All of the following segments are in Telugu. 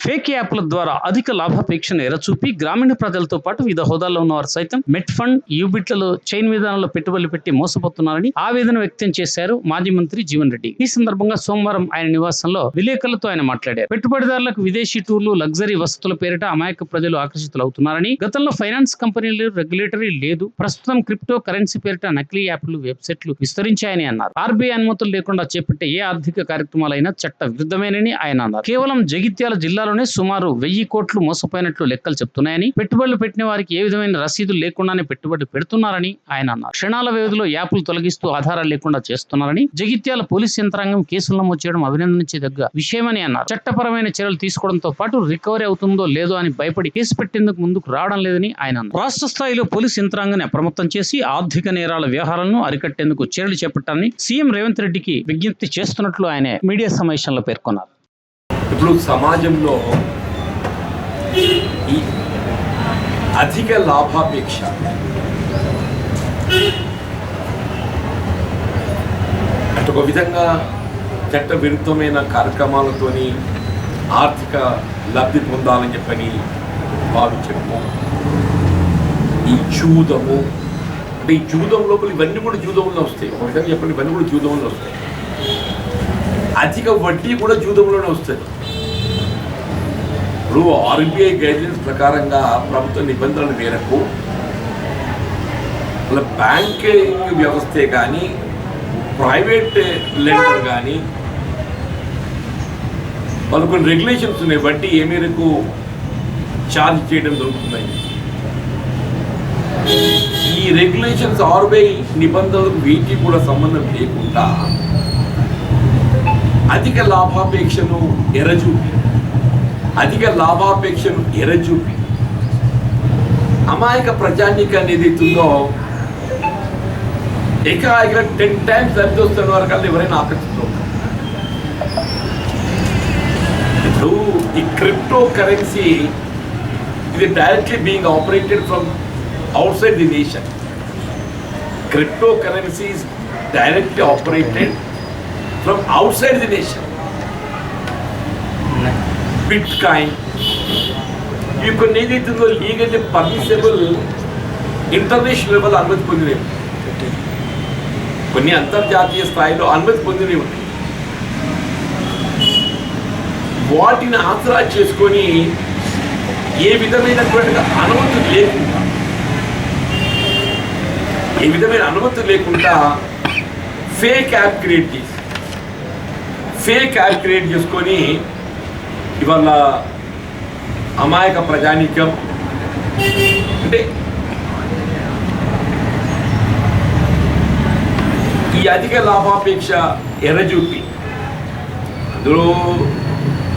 ఫేక్ యాప్ల ద్వారా అధిక లాభాపేక్షను ఎరచూపి గ్రామీణ ప్రజలతో పాటు వివిధ హోదాల్లో ఉన్నవారు సైతం మెట్ ఫండ్ యూబిట్లలో చైన్ విధానంలో పెట్టుబడులు పెట్టి మోసపోతున్నారని ఆవేదన వ్యక్తం చేశారు మాజీ మంత్రి జీవన్ రెడ్డి. ఈ సందర్భంగా సోమవారం ఆయన నివాసంలో విలేకరులతో ఆయన మాట్లాడారు. పెట్టుబడిదారులకు విదేశీ టూర్లు లగ్జరీ వసతుల పేరిట అమాయక ప్రజలు ఆకర్షితులవుతున్నారని గతంలో ఫైనాన్స్ కంపెనీలు రెగ్యులేటరీ లేదు ప్రస్తుతం క్రిప్టో కరెన్సీ పేరిట నకిలీ యాప్లు వెబ్సైట్లు విస్తరించాయని అన్నారు. ఆర్బీఐ అనుమతులు లేకుండా చేపట్టే ఏ ఆర్థిక కార్యక్రమాలైనా చట్ట విరుద్ధమేనని ఆయన అన్నారు. కేవలం జగిత్యాల జిల్లా జిల్లాలోనే సుమారు వెయ్యి కోట్లు మోసపోయినట్లు లెక్కలు చెప్తున్నాయని పెట్టుబడులు పెట్టిన వారికి ఏ విధమైన రసీదులు లేకుండానే పెట్టుబడి పెడుతున్నారని ఆయన అన్నారు. క్షణాల వ్యవధిలో యాప్లు తొలగిస్తూ ఆధారాలు లేకుండా చేస్తున్నారని జగిత్యాల పోలీస్ యంత్రాంగం కేసులు నమోదు చేయడం అభినందించేదగ్గ విషయమని అన్నారు. చట్టపరమైన చర్యలు తీసుకోవడంతో పాటు రికవరీ అవుతుందో లేదో అని భయపడి కేసు పెట్టేందుకు ముందుకు రావడం లేదని ఆయన అన్నారు. రాష్ట్ర స్థాయిలో పోలీస్ యంత్రాంగాన్ని అప్రమత్తం చేసి ఆర్థిక నేరాల వ్యవహారాలను అరికట్టేందుకు చర్యలు చేపట్టాలని సీఎం రేవంత్ రెడ్డికి విజ్ఞప్తి చేస్తున్నట్లు ఆయన మీడియా సమావేశంలో పేర్కొన్నారు. ఇప్పుడు సమాజంలో ఈ అధిక లాభాపేక్ష. అంటే ఒక విధంగా చట్ట విరుద్ధమైన కార్యక్రమాలతోని ఆర్థిక లబ్ధి పొందాలని చెప్పని భావించడము. ఈ జూదము అంటే ఈ జూదం లోపల ఇవన్నీ కూడా జూదంలో వస్తాయి. ఒక విధంగా చెప్పండి ఇవన్నీ కూడా జూదంలో వస్తాయి. అధిక వడ్డీ కూడా జూదంలోనే వస్తుంది ఇప్పుడు ఆర్బీఐ గైడ్లైన్స్ ప్రకారంగా ప్రభుత్వ నిబంధనల మేరకు వాళ్ళ బ్యాంకింగ్ వ్యవస్థే కానీ ప్రైవేట్ లెండర్ కానీ వాళ్ళు కొన్ని రెగ్యులేషన్స్ ఉన్నాయి బట్టి ఏ మేరకు ఛార్జ్ చేయడం జరుగుతుందని. ఈ రెగ్యులేషన్స్ ఆర్బీఐ నిబంధనలకు వీటికి కూడా సంబంధం లేకుండా అధిక లాభాపేక్షను ఎరచూపి అధిక లాభాపేక్షను ఎరచూపి అమాయక ప్రజానీకాన్ని ఏదైతుందో ఏకాయిక టెన్ టైమ్స్ ఎంత వర్గాలు ఎవరైనా ఆకర్షిస్తూ ఇప్పుడు ఈ క్రిప్టో కరెన్సీ ఇది directly being operated from outside the nation. Crypto currency directly operated from outside the nation. Bitcoin ఈ కొన్ని ఏదైతుందో లీగల్లీ పర్మిసబుల్ ఇంటర్నేషనల్ లెవెల్ అనుమతి పొందినవి కొన్ని అంతర్జాతీయ స్థాయిలో అనుమతి పొందినవి ఉన్నాయి వాటిని ఆసరా చేసుకొని ఏ విధమైనటువంటి అనుమతి లేకుండా ఏ విధమైన అనుమతి లేకుండా ఫేక్ యాప్ క్రియేట్ చేసి ఫేక్ యాప్ క్రియేట్ చేసుకొని ఇవాళ అమాయక ప్రజానీకం. అంటే ఈ అధిక లాభాపేక్ష ఎర్రజూపి. అందులో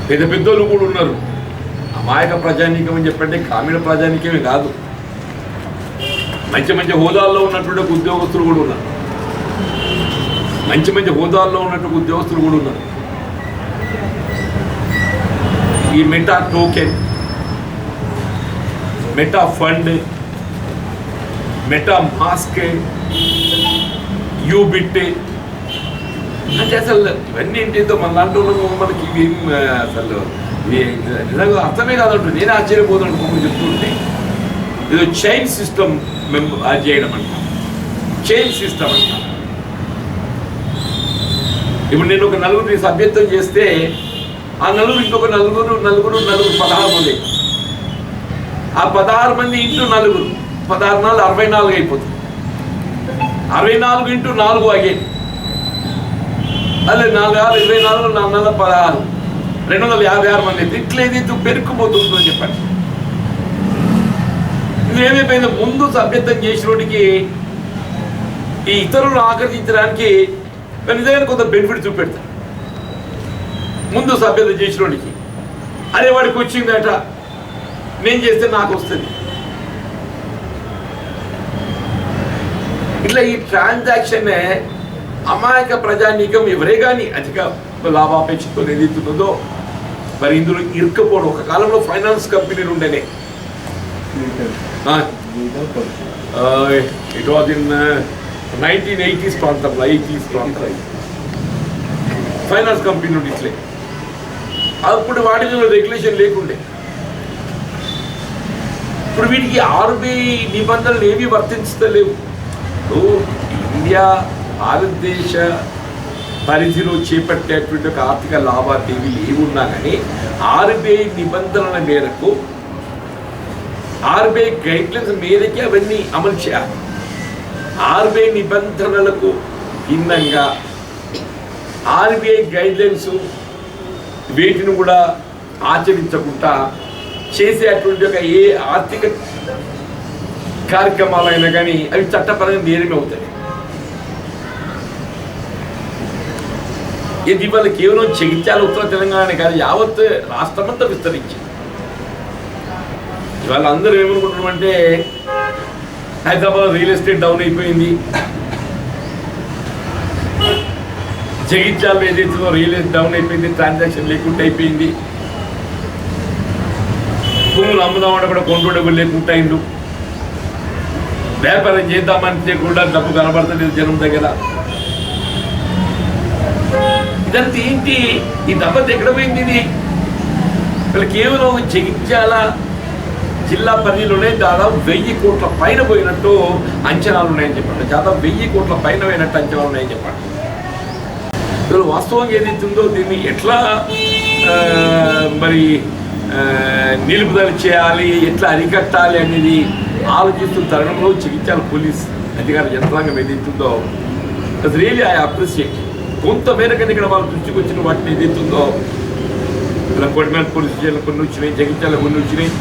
పెద్ద పెద్దలు కూడా ఉన్నారు. అమాయక ప్రజానీకం అని చెప్పంటే గ్రామీణ ప్రజానీకమే కాదు. మంచి మంచి హోదాల్లో ఉన్నటువంటి ఉద్యోగస్తులు కూడా ఉన్నారు. మంచి మంచి హోదాల్లో ఉన్నటువంటి ఉద్యోగస్తులు కూడా ఉన్నారు. ఈ meta token meta fund meta mask Ubit అంటే అసలు ఇవన్నీ ఏంటిదో మన లాంటి మనకి అసలు నిజంగా అర్థమే కాదంటుంది. నేను ఆశ్చర్యపోతాను కొన్ని చెప్తుంటే. ఏదో చైన్ సిస్టమ్ మేము అది చేయడం అంట. చైన్ సిస్టమ్ అంట. ఇప్పుడు నేను ఒక నలుగురిని సభ్యత్వం చేస్తే ఆ నలుగురు ఇంకొక నలుగురు నలుగురు నలుగురు పదహారు మంది. ఆ పదహారు మంది ఇంటూ నలుగురు. పదహారు నాలుగు అరవై నాలుగు అయిపోతుంది. అరవై నాలుగు ఇంటూ నాలుగు అయ్యేది అదే నాలుగు ఆరు ఇరవై నాలుగు నాలుగు నెలల పదహారు. రెండు వందల యాభై ఆరు మంది అయితే ఇట్లేది ఏదైతే అని చెప్పండి. ఇది ఏమైపోయిందో? ముందు సభ్యత్వం చేసినోడికి ఈ ఇతరులను ఆకర్షించడానికి నిజంగా కొంత బెనిఫిట్ చూపెడతారు. ముందు సభ్యత చేసినోడికి అరే వాడికి వచ్చిందట. నేను చేస్తే నాకు వస్తుంది. ఇట్లా ఈ ట్రాన్సాక్షన్ అమాయక ప్రజానీకం ఎవరే కానీ అధిక లాభాపేక్షతో ఏదైతున్నదో మరి ఇందులో ఇరుక్కుపోవడం ఒక కాలంలో ఫైనాన్స్ కంపెనీలు ఉండేనే it was in nineteen eighties ప్రాంతంలో ఎయిటీస్ ప్రాంతంలో. ఫైనాన్స్ కంపెనీ నుండి ఇట్లే అప్పుడు వాటిలో రెగ్యులేషన్ లేకుండే. ఇప్పుడు వీటికి ఆర్బీఐ నిబంధనలు ఏమీ వర్తించలేవు. ఇప్పుడు ఇండియా భారతదేశ పరిధిలో చేపట్టేటువంటి ఒక ఆర్థిక లావాదేవీలు ఏమున్నా కానీ ఆర్బీఐ నిబంధనల మేరకు ఆర్బీఐ గైడ్లైన్స్ మీదకి అవన్నీ అమలు చేయాలి. ఆర్బీఐ నిబంధనలకు భిన్నంగా ఆర్బీఐ గైడ్లైన్స్ వీటిని కూడా ఆచరించకుండా చేసేటువంటి ఒక ఏ ఆర్థిక కార్యక్రమాలైనా కానీ అవి చట్టపరంగా నేరమే అవుతాయి. ఇది ఇవాళ కేవలం జగిత్యాల ఉత్తర తెలంగాణ కాదు యావత్ రాష్ట్రమంతా విస్తరించింది. ఇవాళ అందరూ ఏమనుకుంటున్నామంటే హైదరాబాద్ రియల్ ఎస్టేట్ డౌన్ అయిపోయింది. జగిత్యాలలో ఏదైతుందో రియల్ డౌన్ అయిపోయింది ట్రాన్సాక్షన్ లేకుండా అయిపోయింది. భూములు అమ్ముదామంటే కూడా కొంటుండే లేకుండా అయిండు. వ్యాపారం చేద్దామంటే కూడా డబ్బు కనబడతలేదు జనం దగ్గర. ఇదంతా ఏంటి? ఈ దెబ్బత ఎక్కడ పోయింది ఇది? వీళ్ళు కేవలం జగిత్యాల జిల్లా పరిధిలోనే దాదాపు వెయ్యి కోట్ల పైన పోయినట్టు అంచనాలు ఉన్నాయని చెప్పండి. దాదాపు వెయ్యి కోట్ల పైన పోయినట్టు అంచనాలు ఉన్నాయని చెప్పండి. అసలు వాస్తవంగా ఏదైతుందో దీన్ని ఎట్లా మరి నిలుపుదల చేయాలి ఎట్లా అరికట్టాలి అనేది ఆలోచిస్తున్న తరుణంలో చికిత్సలు పోలీస్ అధికార యంత్రాంగం ఏదైతుందో అది రియలీ ఐ అప్రిషియేట్ కొంత మేరకు ఇక్కడ వాళ్ళ దృష్టికి వచ్చిన వాటిని ఏదైతుందో ఇలా కొడిమేల పోలీస్ స్టేషన్లు కొన్ని వచ్చినాయి జగిత్యాల కొన్ని వచ్చినాయి.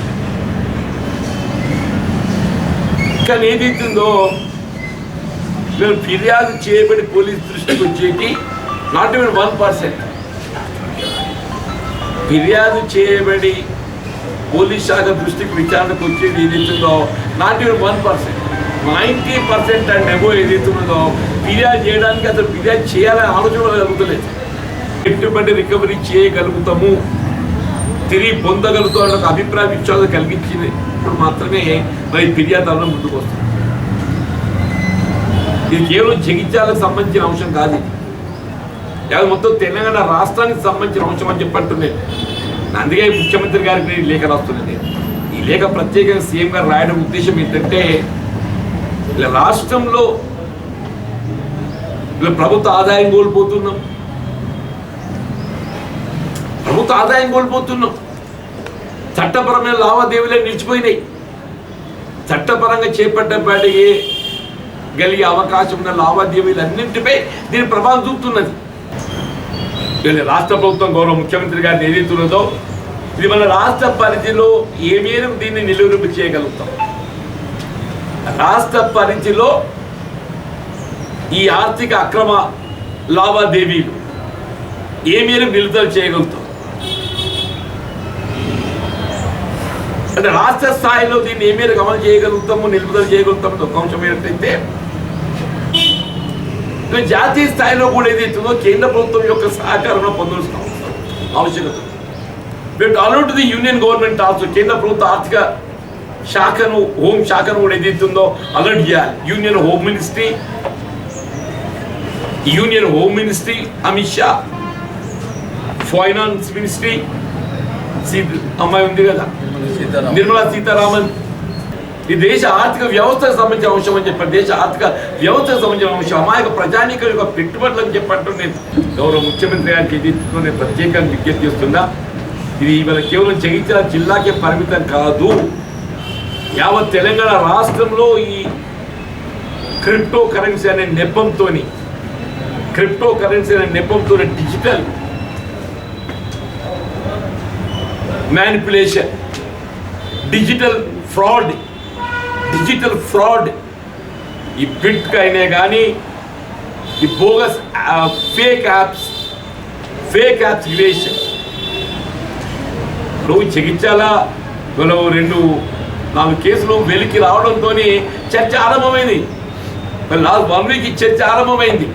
కానీ ఏదైతుందో వీళ్ళు ఫిర్యాదు చేయబడి పోలీస్ దృష్టికి వచ్చేటి నాట్ ఈవెన్ వన్ పర్సెంట్ ఫిర్యాదు చేయబడి పోలీస్ శాఖ దృష్టికి విచారణకు వచ్చి ఏదైతుందో not even one percent ninety percent and above ఏదైతున్నదో ఫిర్యాదు చేయడానికి అసలు ఫిర్యాదు చేయాలని ఆలోచన కూడా కలుగుతలేదు పెట్టుబడి రికవరీ చేయగలుగుతాము. తిరిగి పొందగలుగుతాం ఒక అభిప్రాయ విశ్వాసం కలిగించింది. ఇప్పుడు మాత్రమే మరి ఫిర్యాదులను ముందుకు వస్తుంది. ఇది కేవలం జగిత్యాలకు సంబంధించిన అంశం కాదు అది మొత్తం తెలంగాణ రాష్ట్రానికి సంబంధించిన అంశం అని చెప్పంటున్నాను అందుకే ముఖ్యమంత్రి గారికి నేను ఈ లేఖ రాస్తున్నాను ఈ లేఖ ప్రత్యేకంగా సీఎం గారు రాయడం ఉద్దేశం ఏంటంటే ఇలా రాష్ట్రంలో ఇలా ప్రభుత్వ ఆదాయం కోల్పోతున్నాం. ప్రభుత్వ ఆదాయం కోల్పోతున్నాం. చట్టపరమైన లావాదేవీలే నిలిచిపోయినాయి. చట్టపరంగా చేపట్టబడి గలిగే అవకాశం ఉన్న లావాదేవీలన్నింటిపై దీని ప్రభావం చూపుతున్నది. వీళ్ళ రాష్ట్ర ప్రభుత్వం గౌరవ ముఖ్యమంత్రి గారిని ఏదైతున్నదో ఇది మన రాష్ట్ర పరిధిలో ఏ మేరకు దీన్ని నిలువరింపు చేయగలుగుతాం? రాష్ట్ర పరిధిలో ఈ ఆర్థిక అక్రమ లావాదేవీలు ఏ మేరకు నిలుదల చేయగలుగుతాం? అంటే రాష్ట్ర స్థాయిలో దీన్ని ఏ మేరకు అమలు చేయగలుగుతాము నిలుపుదల చేయగలుగుతాము ఒక అంశం ఏంటంటే జాతీయ స్థాయిలో కూడా ఏదైతుందో కేంద్ర ప్రభుత్వం యొక్క సహకారం పొందాల్సిన అవసరం ఆవశ్యకత but already the union government also కేంద్ర ప్రభుత్వ ఆర్థిక శాఖను హోం శాఖను కూడా ఏదైతుందో అలర్ట్ చేయాలి. Union home ministry union home ministry Amit Shah finance ministry అమ్మాయి ఉంది కదా? నిర్మలా సీతారామన్ ఈ దేశ ఆర్థిక వ్యవస్థకు సంబంధించిన అంశం అని చెప్పారు దేశ ఆర్థిక వ్యవస్థకు సంబంధించిన అంశం అమాయక ప్రజానీక యొక్క పెట్టుబడులు అని చెప్పట్టు నేను గౌరవ ముఖ్యమంత్రి గారికి ఇది నేను ప్రత్యేకంగా విజ్ఞప్తి చేస్తున్నా. ఇది ఇవాళ కేవలం జగిత్యాల జిల్లాకే పరిమితం కాదు. యావత్ తెలంగాణ రాష్ట్రంలో ఈ క్రిప్టో కరెన్సీ అనే నెపంతో క్రిప్టో కరెన్సీ అనే నెపంతో digital manipulation digital fraud digital fraud ఈ బిట్ అయినా కానీ ఈ bogus fake apps fake apps creation నువ్వు జగించాలా మనం రెండు నాలుగు కేసులు వెలికి రావడంతో చర్చ ఆరంభమైంది. మరి లాస్ట్ వన్ వీక్ చర్చ ఆరంభమైంది.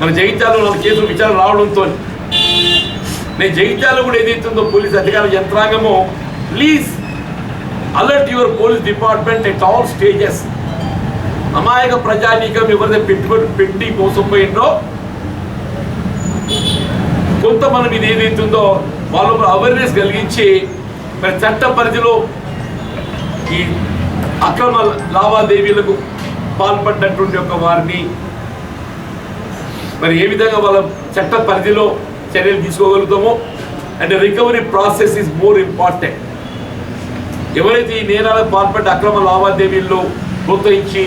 మన జగిత్యాలలో నాలుగు కేసులు విచారణ రావడంతో నేను జగిత్యాల కూడా ఏదైతుందో పోలీస్ అధికార యంత్రాంగము please alert your police department at all stages అమాయక ప్రజానీకం ఎవరైతే పెట్టుబడి పెట్టి మోసపోయిందో కొంత మనం ఇది ఏదైతుందో వాళ్ళ అవేర్నెస్ కలిగించి మరి చట్ట పరిధిలో ఈ అక్రమ లావాదేవీలకు పాల్పడినటువంటి ఒక వారిని మరి ఏ విధంగా వాళ్ళ చట్ట పరిధిలో చర్యలు తీసుకోగలుగుతామో? And recovery process is more important ఎవరైతే ఈ నేరాలకు పాల్పడ్డ అక్రమ లావాదేవీల్లో ప్రోత్సహించి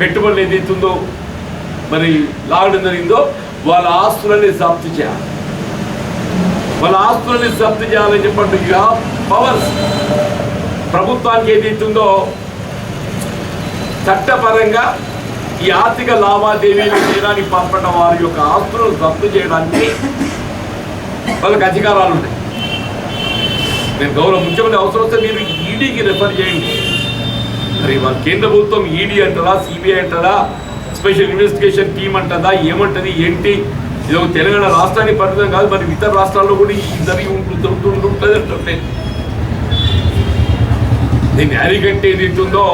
పెట్టుబడులు ఏదైతుందో మరి లాగడం జరిగిందో వాళ్ళ ఆస్తులని జప్తు చేయాలి. వాళ్ళ ఆస్తులని జప్తు చేయాలని చెప్పండి. యూ హ్యావ్ పవర్స్ ప్రభుత్వానికి ఏదైతుందో చట్టపరంగా ఈ ఆర్థిక లావాదేవీలు చేయడానికి పాల్పడ్డ వారి యొక్క ఆస్తులను జప్తు చేయడానికి వాళ్ళకి అధికారాలు ఉన్నాయి నేను గౌరవ ముఖ్యమంత్రి అవసరం వస్తే మీరు ఈడీకి రెఫర్ చేయండి. మరి వాళ్ళ కేంద్ర ప్రభుత్వం ఈడీ అంటారా సిబిఐ అంటారా స్పెషల్ ఇన్వెస్టిగేషన్ టీం అంటుందా ఏమంటది ఏంటి? ఇది ఒక తెలంగాణ రాష్ట్రానికి పరిమితం కాదు మరి ఇతర రాష్ట్రాల్లో కూడా ఇది జరిగి ఉంటుంది ఉంటుంది దీన్ని అరిగంటే ఏదైతుందో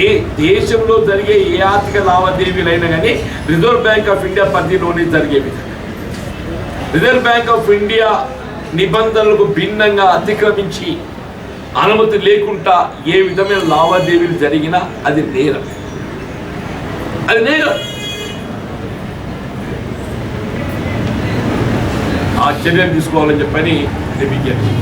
ఏ దేశంలో జరిగే ఏ ఆర్థిక లావాదేవీలైనా కానీ రిజర్వ్ బ్యాంక్ ఆఫ్ ఇండియా పరిధిలోనే జరిగే విధంగా. రిజర్వ్ బ్యాంక్ ఆఫ్ ఇండియా నిబంధనలకు భిన్నంగా అతిక్రమించి అనుమతి లేకుండా ఏ విధమైన లావాదేవీలు జరిగినా అది నేరం. అది నేరం. ఆ చర్యలు తీసుకోవాలని చెప్పని విజ్ఞప్తి